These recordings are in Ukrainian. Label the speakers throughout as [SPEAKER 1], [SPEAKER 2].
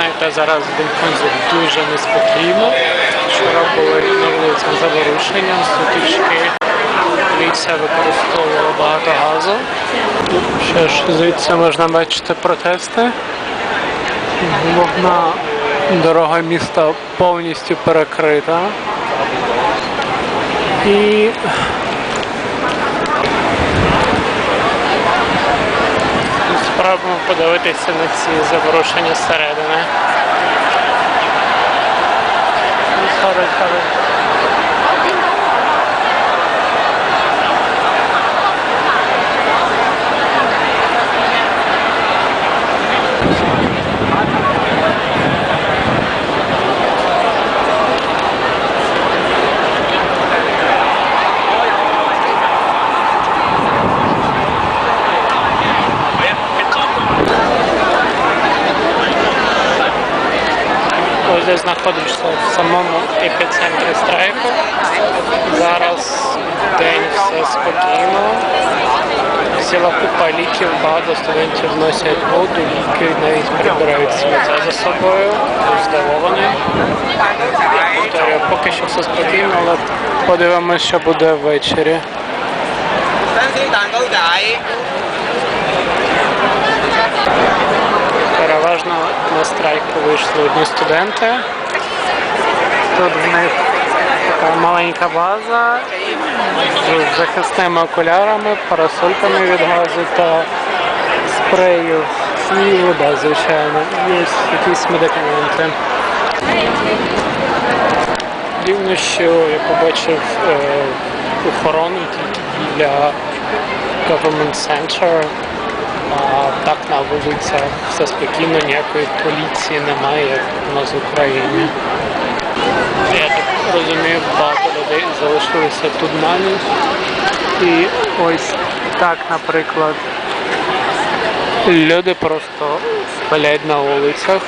[SPEAKER 1] знаєте, зараз в Донфонзі дуже неспокійно. Вчора були на вулиці заворушення, сутички. Поліція використовувала багато газу. Що ж, звідси можна бачити протести. Головна дорога міста повністю перекрита. І спробуємо подивитися на ці заворушення зсередини. Ось я знаходжуся в самому епіцентрі страйку. Зараз день все спокійно. Ціла купа ліків, багато студентів носять воду, ліки, навіть прибирають сміття за собою. Здивований. Повторюю, поки що все спокійно, але подивимося, що буде ввечері. На вийшли одні студенти. Тут в них така маленька база з захисними окулярами, парасольками від газу та спрею. І вода, звичайно. Ось якісь медикаменти. Дивно, що я побачив е, охорону тільки біля Government Center. А так на вулицях все спокійно, ніякої поліції немає, як у нас в Україні. Я так розумію, багато людей залишилися тут на ніч. І ось так, наприклад, люди просто спалять на вулицях.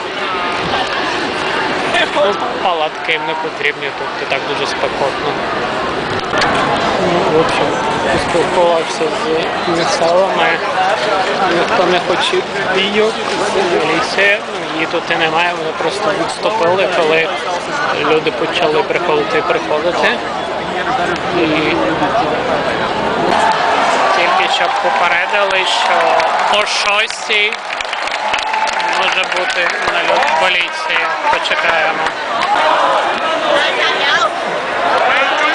[SPEAKER 1] Ну, Палатки їм не потрібні, тут так дуже спекотно. Ну, в общем, поспілкувався з місцевими. Ніхто не хоче бійок, міліція, ну, її тут і немає, вони просто відступили, коли люди почали приходити і приходити. І тільки що попередили, що о 6 може бути нальот поліції. Почекаємо.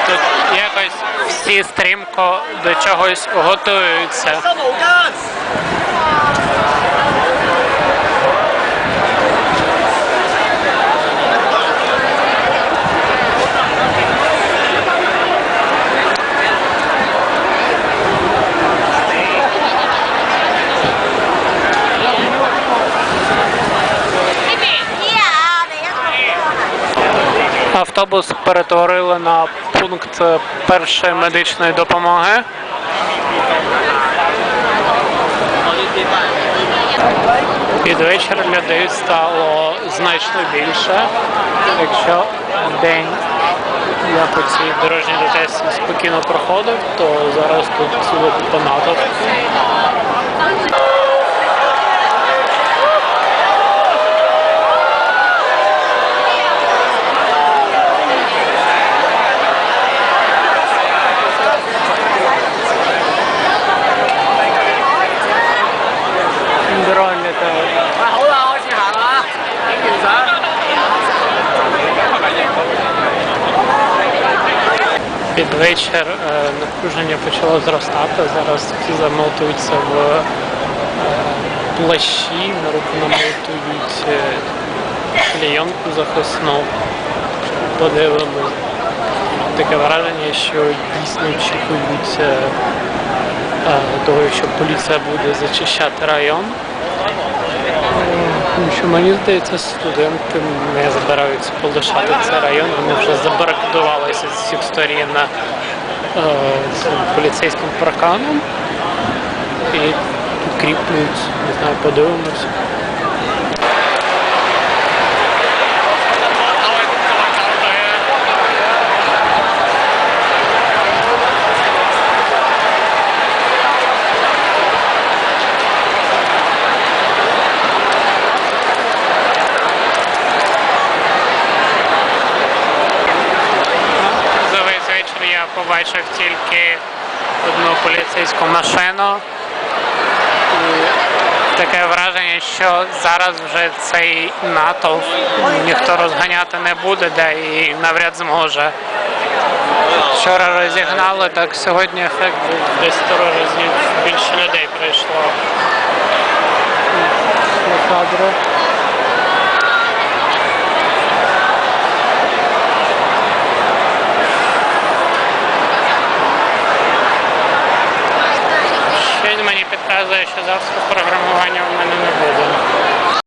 [SPEAKER 1] Тут якось всі стрімко до чогось готуються. Автобус перетворили на пункт першої медичної допомоги. Під вечір людей стало значно більше. Якщо день я по цій дорожній дотесі спокійно проходив, то зараз тут ціла купа натовп. Під вечір е, напруження почало зростати. Зараз всі замотуються в е, плащі, на руку намотують е, клейонку захисну. Подивимось. Таке враження, що дійсно очікують того, що поліція буде зачищати район. Тому що мені здається, студенти не збираються полишати цей район. Вони вже забаракодувалися з усіх сторін е, з поліцейським парканом і укріплюють, не знаю, подивимось. Побачив тільки одну поліцейську машину. Таке враження, що зараз вже цей натовп ніхто розганяти не буде, де і навряд зможе. Вчора розігнали, так сьогодні ефект десь 100 разів більше людей прийшло на кадри. ще завтра програмування в мене